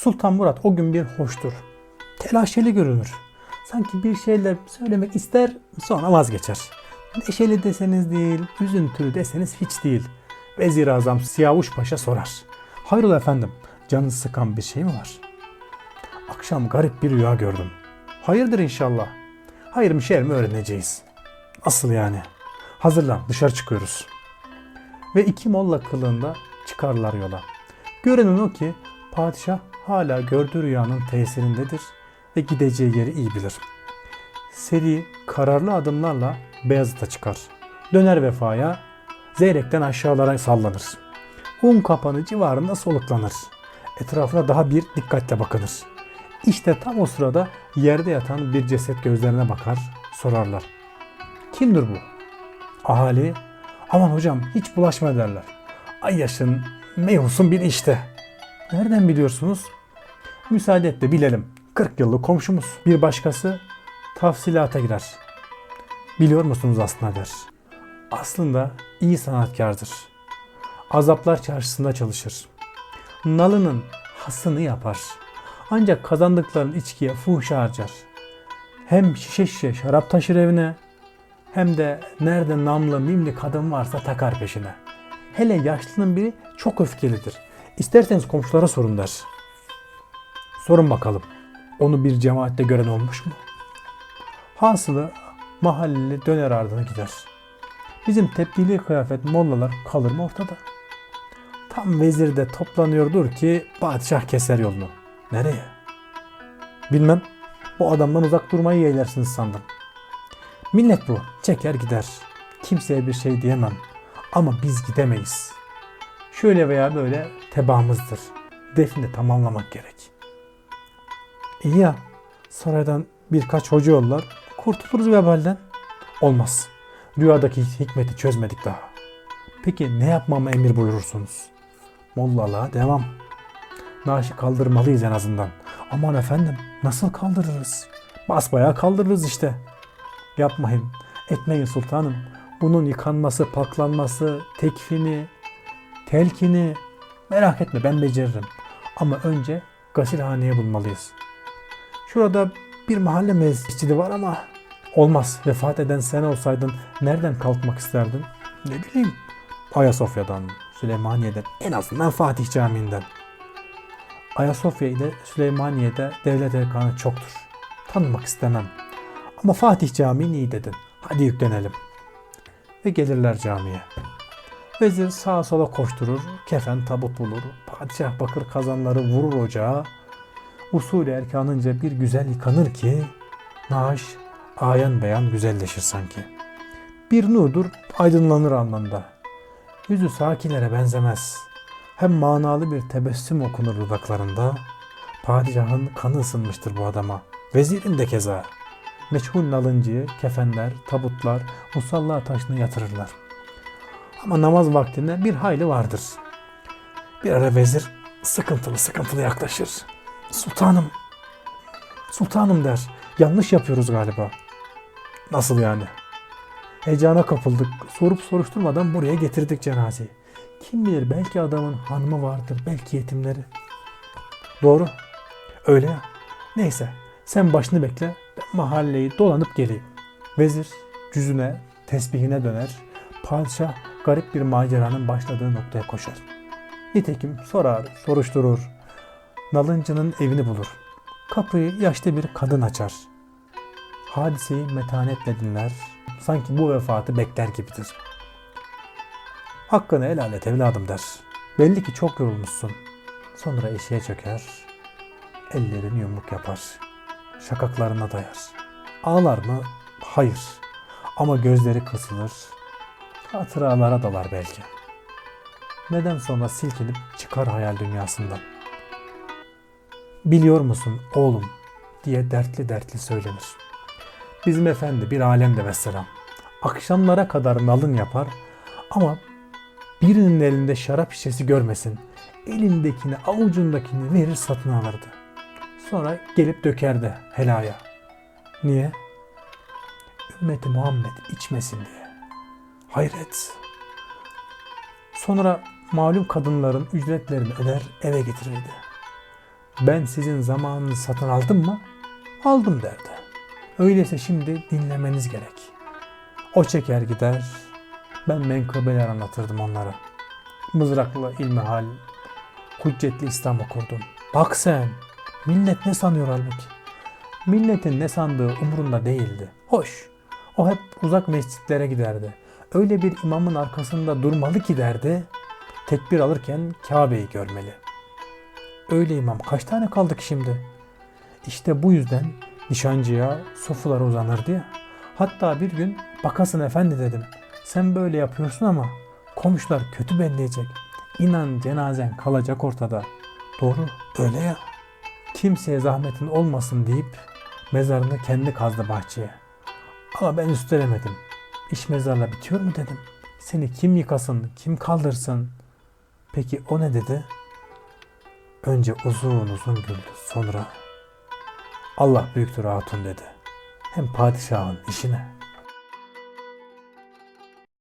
Sultan Murat o gün bir hoştur. Telaşeli görünür. Sanki bir şeyler söylemek ister sonra vazgeçer. Neşeli deseniz değil, üzüntülü deseniz hiç değil. Vezir-i Azam Siyavuş Paşa sorar. Hayrola efendim, canınızı sıkan bir şey mi var? Akşam garip bir rüya gördüm. Hayırdır inşallah. Hayır mı şer mi öğreneceğiz. Nasıl yani? Hazırlan dışarı çıkıyoruz. Ve iki molla kılığında çıkarlar yola. Görünen o ki padişah hala gördüğü rüyanın tesirindedir ve gideceği yeri iyi bilir. Seri kararlı adımlarla Beyazıt'a çıkar. Döner vefaya Zeyrek'ten aşağılara sallanır. Un kapanı civarında soluklanır. Etrafına daha bir dikkatle bakınır. İşte tam o sırada yerde yatan bir ceset gözlerine bakar, sorarlar. Kimdir bu? Ahali, aman hocam hiç bulaşma derler. Ay yaşın, meyhusun bir işte. Nereden biliyorsunuz? Müsaade et de bilelim. 40 yıllık komşumuz. Bir başkası tafsilata girer. Biliyor musunuz aslında der. Aslında iyi sanatkardır. Azaplar çarşısında çalışır. Nalının hasını yapar. Ancak kazandıklarını içkiye fuhuşa harcar. Hem şişe şişe şarap taşır evine hem de nerede namlı mimli kadın varsa takar peşine. Hele yaşlının biri çok öfkelidir. İsterseniz komşulara sorun der. Sorun bakalım. Onu bir cemaatte gören olmuş mu? Hasılı mahalleli döner ardına gider. Bizim tepkili kıyafet mollalar kalır mı ortada? Tam vezir de toplanıyordur ki padişah keser yolunu. Nereye? Bilmem. Bu adamdan uzak durmayı yeğlersiniz sandım. Millet bu. Çeker gider. Kimseye bir şey diyemem. Ama biz gidemeyiz. Şöyle veya böyle tebaamızdır. Defni tamamlamak gerek. İyi ya. Saraydan birkaç hoca yollar. Kurtuluruz vebalden. Olmaz. Rüyadaki hikmeti çözmedik daha. Peki ne yapmamı emir buyurursunuz? Mollalığa devam. Naaşı kaldırmalıyız en azından. Aman efendim nasıl kaldırırız? Basbayağı kaldırırız işte. Yapmayın, etmeyin sultanım. Bunun yıkanması, paklanması, tekfini, telkini merak etme ben beceririm. Ama önce gasilhaneye bulmalıyız. Şurada bir mahalle mescidi var ama olmaz. Vefat eden sen olsaydın nereden kalkmak isterdin? Ne bileyim. Ayasofya'dan, Süleymaniye'den, en azından Fatih Camii'nden. Ayasofya ile Süleymaniye'de devlet erkanı çoktur. Tanımak istemem. Ama Fatih Camii iyi dedin. Hadi yüklenelim. Ve gelirler camiye. Vezir sağa sola koşturur, kefen tabut bulur. Padişah bakır kazanları vurur ocağa. Usulü erkanınca bir güzel yıkanır ki naaş ayan beyan güzelleşir sanki. Bir nurdur aydınlanır anlamda. Yüzü sakinlere benzemez. Hem manalı bir tebessüm okunur dudaklarında. Padişahın kanı ısınmıştır bu adama. Vezirin de keza. Meçhul nalıncıyı, kefenler, tabutlar, musalla taşına yatırırlar. Ama namaz vaktinde bir hayli vardır. Bir ara vezir sıkıntılı sıkıntılı yaklaşır. Sultanım, sultanım der. Yanlış yapıyoruz galiba. Nasıl yani? Heyecana kapıldık. Sorup soruşturmadan buraya getirdik cenazeyi. Kim bilir belki adamın hanımı vardır, belki yetimleri. Doğru. Öyle ya. Neyse sen başını bekle. Ben mahalleyi dolanıp geleyim. Vezir cüzüne, tesbihine döner. Padişah garip bir maceranın başladığı noktaya koşar. Nitekim sorar, soruşturur. Nalıncının evini bulur. Kapıyı yaşlı bir kadın açar. Hadiseyi metanetle dinler. Sanki bu vefatı bekler gibidir. Hakkını helal et evladım der. Belli ki çok yorulmuşsun. Sonra eşeğe çöker. Ellerini yumruk yapar. Şakaklarına dayar. Ağlar mı? Hayır. Ama gözleri kısılır. Hatıralara dalar belki. Neden sonra silkinip çıkar hayal dünyasından. Biliyor musun oğlum diye dertli dertli söylenir. Bizim efendi bir alemde vesselam. Akşamlara kadar nalın yapar ama birinin elinde şarap şişesi görmesin. Elindekini avucundakini verir satın alırdı. Sonra gelip dökerdi helaya. Niye? Ümmeti Muhammed içmesin diye. Hayret. Sonra malum kadınların ücretlerini öder eve getirirdi. ben sizin zamanınızı satın aldım mı? Aldım derdi. Öyleyse şimdi dinlemeniz gerek. O çeker gider, ben menkıbeler anlatırdım onlara. Mızraklı ilmihal, hüccetli İslam okurdum. Bak sen, millet ne sanıyor halbuki? Milletin ne sandığı umurunda değildi. Hoş, o hep uzak mescitlere giderdi. Öyle bir imamın arkasında durmalı ki derdi, tekbir alırken Kabe'yi görmeli. Öyle imam kaç tane kaldı ki şimdi? İşte bu yüzden nişancıya sofulara uzanırdı ya. Hatta bir gün bakasın efendi dedim. Sen böyle yapıyorsun ama komşular kötü belleyecek. İnan cenazen kalacak ortada. Doğru öyle ya. Kimseye zahmetin olmasın deyip mezarını kendi kazdı bahçeye. Ama ben üstelemedim. İş mezarla bitiyor mu dedim. Seni kim yıkasın, kim kaldırsın? Peki o ne dedi? Önce uzun uzun güldü. Sonra Allah büyüktür hatun dedi. Hem padişahın işine